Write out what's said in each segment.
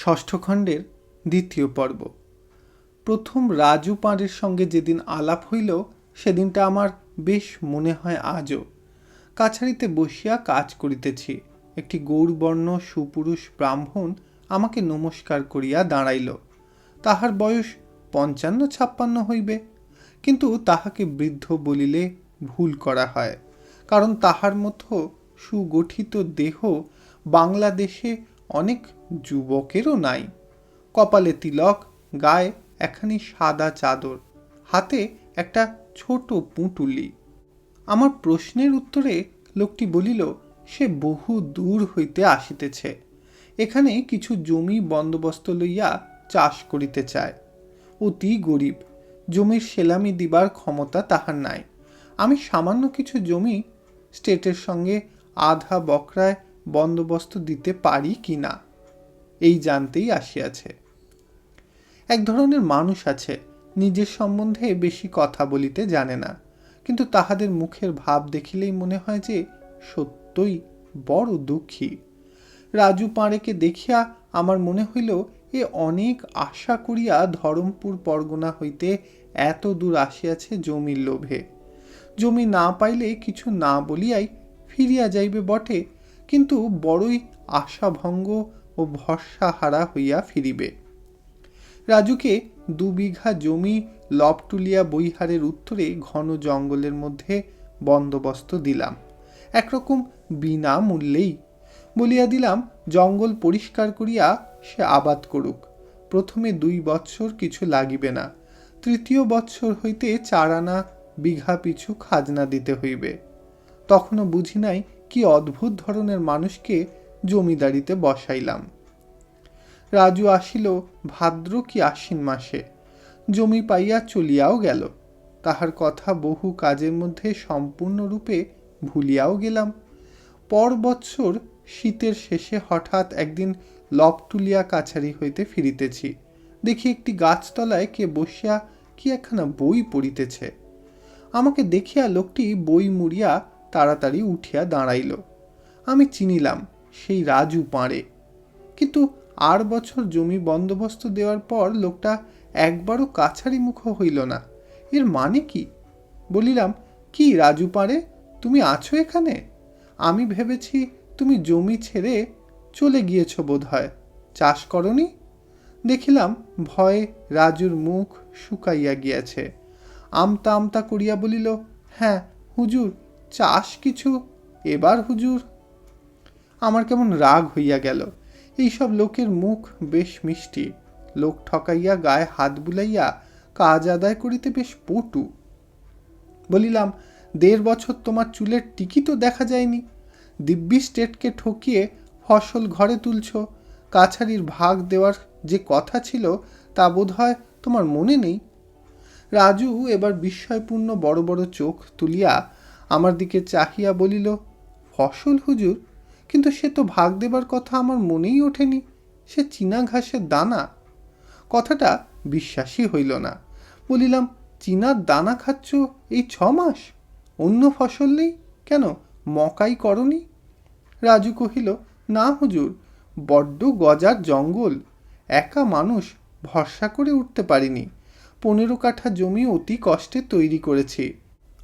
ষষ্ঠ খণ্ডের দ্বিতীয় পর্ব। প্রথম রাজু পাঁড়ের সঙ্গে যেদিন আলাপ হইল, সেদিনটা আমার বেশ মনে হয় আজও। কাছারিতে বসিয়া কাজ করিতেছি। একটি গৌরবর্ণ সুপুরুষ ব্রাহ্মণ আমাকে নমস্কার করিয়া দাঁড়াইল। তাহার বয়স পঞ্চান্ন ছাপ্পান্ন হইবে, কিন্তু তাহাকে বৃদ্ধ বলিলে ভুল করা হয়, কারণ তাহার মতো সুগঠিত দেহ বাংলাদেশে অনেক যুবকেরও নাই। কপালে তিলক, গায়ে একখানি সাদা চাদর, হাতে একটা ছোট পুঁটুলি। আমার প্রশ্নের উত্তরে লোকটি বলিল, সে বহু দূর হইতে আসিতেছে। এখানে কিছু জমি বন্দোবস্ত লইয়া চাষ করিতে চায়। অতি গরিব, জমির সেলামি দিবার ক্ষমতা তাহার নাই। আমি সামান্য কিছু জমি স্টেটের সঙ্গে আধা বকরায় বন্দোবস্ত দিতে পারি কি না? এই জানতেই আসিয়াছে। এক ধরনের মানুষ আছে, নিজের সম্বন্ধে বেশি কথা বলিতে জানে না, কিন্তু তাহাদের মুখের ভাব দেখিলেই মনে হয় যে সত্যই বড় দুঃখী। রাজু পাঁড়েকে দেখিয়া আমার মনে হইল, এ অনেক আশা করিয়া ধরমপুর পরগনা হইতে এত দূর আসিয়াছে জমির লোভে। জমি না পাইলে কিছু না বলিয়াই ফিরিয়া যাইবে বটে কিন্তু বড়ই আশাভঙ্গ ও ভরসাহারা হইয়া ফিরিবে। রাজুকে দু বিঘা জমি লবটুলিয়া বৈহারের উত্তরে ঘন জঙ্গলের মধ্যে বন্দোবস্ত দিলাম। একরকম বিনা মূল্যেই বলিয়া দিলাম, জঙ্গল পরিষ্কার করিয়া সে আবাদ করুক। প্রথমে দুই বৎসর কিছু লাগিবে না, তৃতীয় বৎসর হইতে চার আনা বিঘা পিছু খাজনা দিতে হইবে। তখনও বুঝি নাই কি অদ্ভুত ধরনের মানুষকে জমিদারিতে বসাইলাম। রাজু আসিল, ভাদ্র কি আশ্বিন মাসে। জমি পাইয়া চলিয়াও গেল। তাহার কথা বহু কাজের মধ্যে সম্পূর্ণরূপে ভুলিয়াও গেলাম। পর বৎসর শীতের শেষে হঠাৎ একদিন লবটুলিয়া কাছারি হইতে ফিরিতেছি। দেখি একটি গাছতলায় কে বসিয়া কি একখানা বই পড়িতেছে। আমাকে দেখিয়া লোকটি বই মুড়িয়া তাড়াতাড়ি উঠিয়া দাঁড়াইল। আমি চিনিলাম সেই রাজু পাঁড়ে। কিন্তু আর বছর জমি বন্দোবস্ত দেওয়ার পর লোকটা একবারও কাছারি মুখ হইল না। এর মানে কি? বলিলাম, কি রাজু পাঁড়ে? তুমি আছো এখানে? আমি ভেবেছি তুমি জমি ছেড়ে চলে গিয়েছ বোধ হয় চাষ করনি? দেখিলাম ভয়ে রাজুর মুখ শুকাইয়া গিয়াছে। আমতা আমতা করিয়া বলিল হ্যাঁ হুজুর চাষ কিছু? এবার হুজুর। আমার কেমন রাগ হইয়া গেল। এইসব লোকের মুখ বেশ মিষ্টি। লোক ঠকাইয়া গায়ে হাত বুলাইয়া কাজ আদায় করিতে বেশ পটু। বলিলাম, দেড় বছর তোমার চুলের টিকি তো দেখা যায়নি। দিব্যি স্টেটকে ঠকিয়ে ফসল ঘরে তুলছ। কাছারির ভাগ দেওয়ার যে কথা ছিল, তা বোধ হয় তোমার মনে নেই? রাজু এবার বিস্ময়পূর্ণ বড় বড় চোখ তুলিয়া আমার দিকে চাহিয়া বলিল, ফসল হুজুর, কিন্তু সে তো ভাগ দেবার কথা আমার মনেই ওঠেনি। সে চীনা ঘাসের দানা। কথাটা বিশ্বাসই হইল না। বলিলাম চীনার দানা খাচ্ছ এই ছ মাস? অন্য ফসল নেই? কেন, মকাই করনি? রাজু কহিল, না হুজুর, বড্ড গজার জঙ্গল। একা মানুষ ভরসা করে উঠতে পারিনি। পনেরো কাঠা জমি অতি কষ্টে তৈরি করেছি।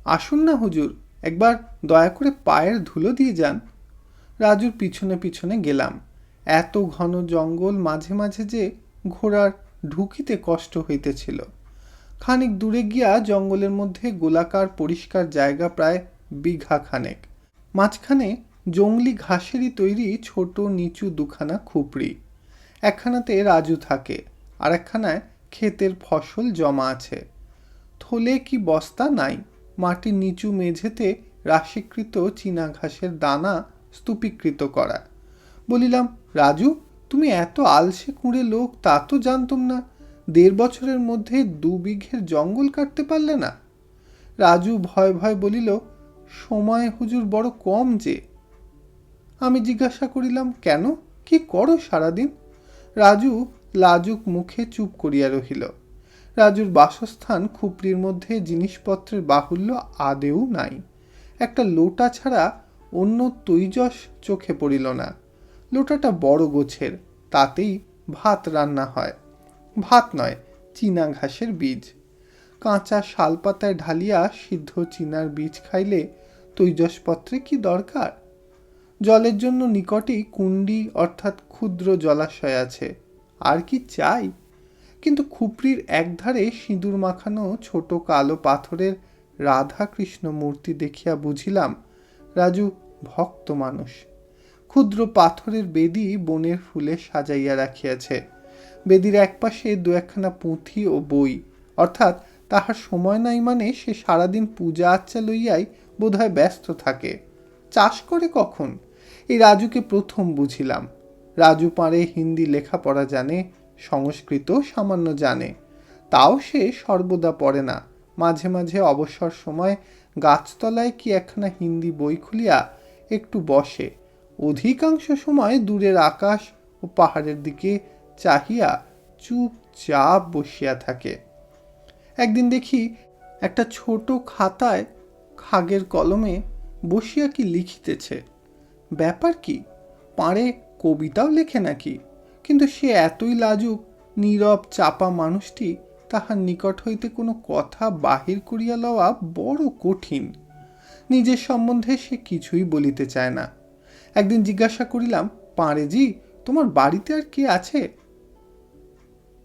আসুন না হুজুর একবার দয়া করে পায়ের ধুলো দিয়ে যান। রাজুর পিছনে পিছনে গেলাম। এত ঘন জঙ্গল মাঝে মাঝে যে ঘোড়ার ঢুকিতে কষ্ট হইতেছিল। খানিক দূরে গিয়া জঙ্গলের মধ্যে গোলাকার পরিষ্কার জায়গা প্রায় বিঘা খানেক। মাঝখানে জঙ্গলি ঘাসেরই তৈরি ছোট নিচু দুখানা খুপড়ি। একখানাতে রাজু থাকে আর একখানায় ক্ষেতের ফসল জমা আছে। থলে কি বস্তা নাই। মাটির নিচু মেঝেতে রাশিকৃত চীনা ঘাসের দানা স্তূপীকৃত করা। বলিলাম, রাজু, তুমি এত আলসে কুঁড়ে লোক, তা তো জানতাম না। দেড় বছরের মধ্যে দু বিঘের জঙ্গল কাটতে পারলে না? রাজু ভয় ভয় বলিল, সময় হুজুর বড় কম যে। আমি জিজ্ঞাসা করিলাম, কেন? কি করো সারাদিন? রাজু লাজুক মুখে চুপ করিয়া রহিল। রাজুর বাসস্থান খুপড়ির মধ্যে জিনিসপত্রের বাহুল্য আদেও নাই। একটা লোটা ছাড়া অন্য তৈজস চোখে পড়িল না। লোটাটা বড় গোছের, তাতেই ভাত রান্না হয়। ভাত নয়, চীনা ঘাসের বীজ। কাঁচা শালপাতায় ঢালিয়া সিদ্ধ চীনার বীজ খাইলে তৈজসপত্রে কি দরকার? জলের জন্য নিকটেই কুণ্ডি অর্থাৎ ক্ষুদ্র জলাশয় আছে। আর কি চাই? কিন্তু খুপড়ির একধারে সিঁদুর মাখানো ছোট কালো পাথরের রাধা কৃষ্ণ মূর্তি দেখিয়া বুঝিলাম, রাজু ভক্ত মানুষ। ক্ষুদ্র পাথরের বেদি বনের ফুলে সাজাইয়া রাখিয়াছে। বেদির একপাশে দু একখানা পুঁথি ও বই, অর্থাৎ তাহার সময় নাই মানে সে সারাদিন পূজা আচ্চা লইয়াই বোধহয় ব্যস্ত থাকে। চাষ করে কখন? এই রাজুকে প্রথম বুঝিলাম। রাজু পাড়ে হিন্দি লেখাপড়া জানে সংস্কৃত সামান্য জানে। তাও সে সর্বদা পড়ে না। মাঝে মাঝে অবসর সময় গাছতলায় কি একখানা হিন্দি বই খুলিয়া একটু বসে। অধিকাংশ সময় দূরের আকাশ ও পাহাড়ের দিকে চাহিয়া চুপচাপ বসিয়া থাকে। একদিন দেখি একটা ছোট খাতায় খাগের কলমে বসিয়া কি লিখিতেছে। ব্যাপার কি? পাড়ে কবিতাও লেখে নাকি? কিন্তু সে এতই লাজুক, নীরব, চাপা মানুষটি তাহার নিকট হইতে কোনো কথা বাহির করিয়া লওয়া বড় কঠিন। নিজের সম্বন্ধে সে কিছুই বলিতে চায় না। একদিন জিজ্ঞাসা করিলাম পাঁড়েজি তোমার বাড়িতে আর কে আছে?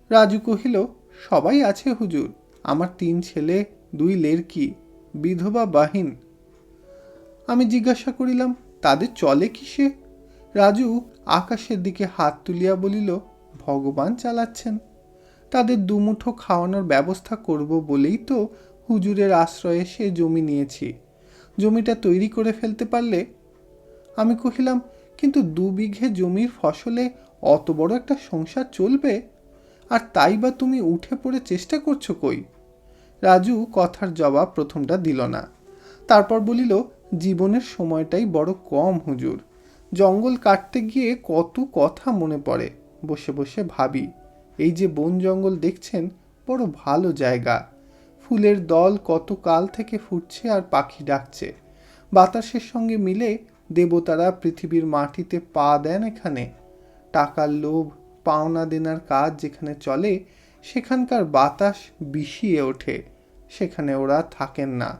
রাজু কহিল, সবাই আছে হুজুর, আমার তিন ছেলে, দুই লেরকি, বিধবা বাহিন। আমি জিজ্ঞাসা করিলাম, তাদের চলে কিসে? রাজু আকাশের দিকে হাত তুলিয়া বলিল, ভগবান চালাচ্ছেন। তাদের দুমুঠো খাওয়ানোর ব্যবস্থা করব বলেই তো হুজুরের আশ্রয়ে সে জমি নিয়েছি। জমিটা তৈরি করে ফেলতে পারলে? আমি কহিলাম, কিন্তু দু বিঘে জমির ফসলে অত বড় একটা সংসার চলবে? আর তাই বা তুমি উঠে পড়ে চেষ্টা করছ কই? রাজু কথার জবাব প্রথমটা দিল না। তারপর বলিল, জীবনের সময়টাই বড় কম, হুজুর। জঙ্গল কাটতে গিয়ে কত কথা মনে পড়ে, বসে বসে ভাবি। এই যে বন জঙ্গল দেখছেন, বড় ভালো জায়গা। ফুলের দল কত কাল থেকে ফুটছে আর পাখি ডাকছে। বাতাসের সঙ্গে মিলে দেবতারা পৃথিবীর মাটিতে পা দেন এখানে। টাকার লোভ, পাওনা দেনার কাজ যেখানে চলে, সেখানকার বাতাস বিষিয়ে ওঠে। সেখানে ওরা থাকেন না।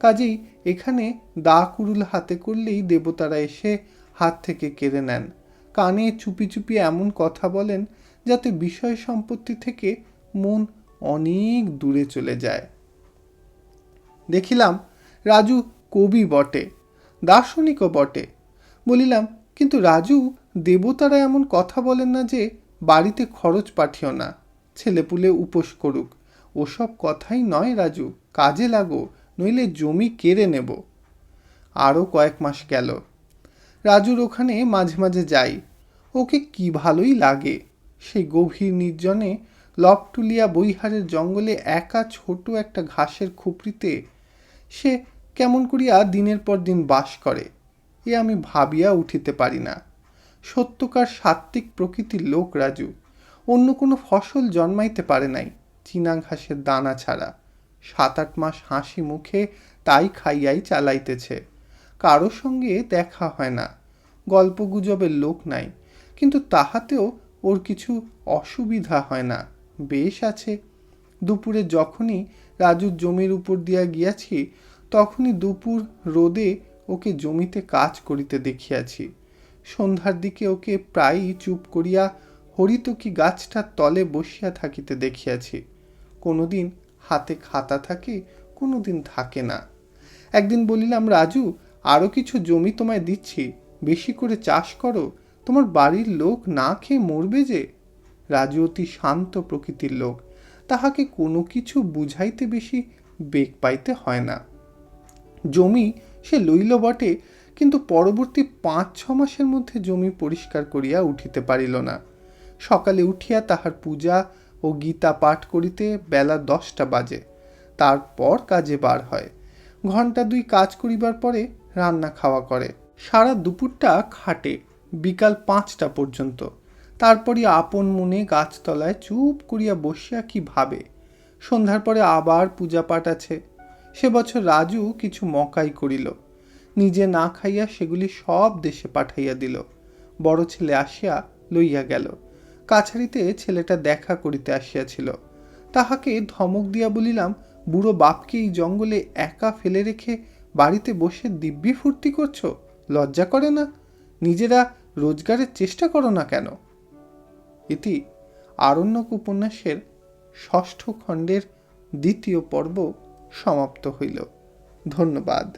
কাজেই এখানে দা কুড়ুল হাতে করলেই দেবতারা এসে হাত থেকে কেড়ে নেন। কানে চুপি চুপি এমন কথা বলেন যাতে বিষয় সম্পত্তি থেকে মন অনেক দূরে চলে যায়। দেখিলাম রাজু কবি বটে, দার্শনিকও বটে। বলিলাম, কিন্তু রাজু, দেবতারা এমন কথা বলেন না যে বাড়িতে খরচ পাঠিও না, ছেলেপুলে উপোস করুক। ওসব কথাই নয় রাজু, কাজে লাগো, নইলে জমি কেড়ে নেব। আরও কয়েক মাস গেল। রাজুর ওখানে মাঝে মাঝে যাই। ওকে কি ভালোই লাগে। সেই গভীর নির্জনে লপটুলিয়া বইহারের জঙ্গলে একা ছোট একটা ঘাসের খুপড়িতে সে কেমন করিয়া দিনের পর দিন বাস করে, এ আমি ভাবিয়া উঠিতে পারি না। সত্যকার সাত্ত্বিক প্রকৃতির লোক রাজু, অন্য কোনো ফসল জন্মাইতে পারে নাই চীনা ঘাসের দানা ছাড়া। সাত আট মাস হাসি মুখে তাই খাইয়াই চালাইতেছে, কারও সঙ্গে দেখা হয় না। গল্প গুজবের লোক নাই। কিন্তু তাহাতেও ওর কিছু অসুবিধা হয় না। বেশ আছে। দুপুরে যখনই রাজুর জমির উপর দিয়া গিয়াছি, তখনই দুপুর রোদে ওকে জমিতে কাজ করিতে দেখিয়াছি। সন্ধ্যার দিকে ওকে প্রায়ই চুপ করিয়া হরিতকি গাছটার তলে বসিয়া থাকিতে দেখিয়াছি। কোনোদিন হাতে খাতা থাকে, কোনোদিন থাকে না। একদিন বলিলাম, রাজু আরও কিছু জমি তোমায় দিচ্ছি। বেশি করে চাষ করো, তোমার বাড়ির লোক না খেয়ে মরবে যে? রাজু অতি শান্ত প্রকৃতির লোক। তাহাকে কোনো কিছু বুঝাইতে বেশি বেগ পাইতে হয় না। জমি সে লইল বটে, কিন্তু পরবর্তী পাঁচ, ছ মাসের মধ্যে জমি পরিষ্কার করিয়া উঠিতে পারিল না। সকালে উঠিয়া তাহার পূজা ও গীতা পাঠ করিতে বেলা দশটা বাজে। তারপর কাজে বার হয়। ঘণ্টা দুই কাজ করিবার পরে রান্না খাওয়া করে। সারা দুপুরটা খাটে, বিকাল পাঁচটা পর্যন্ত। তারপরই আপন মনে গাছতলায় চুপ করিয়া বসিয়া কি ভাবে। সন্ধ্যার পরে আবার পূজা পাঠ আছে। সে বছর রাজু কিছু মকাই করিল। নিজে না খাইয়া সেগুলি সব দেশে পাঠাইয়া দিল। বড় ছেলে আসিয়া লইয়া গেল। কাছারিতে ছেলেটা দেখা করিতে আসিয়াছিল। তাহাকে ধমক দিয়া বলিলাম, বুড়ো বাপকে এই জঙ্গলে একা ফেলে রেখে বাড়িতে বসে দিব্যি ফুর্তি করছ? লজ্জা করে না? নিজেরা রোজগারের চেষ্টা করো না কেন? এটি আরণ্যক উপন্যাসের ষষ্ঠ খণ্ডের দ্বিতীয় পর্ব সমাপ্ত হইল। ধন্যবাদ।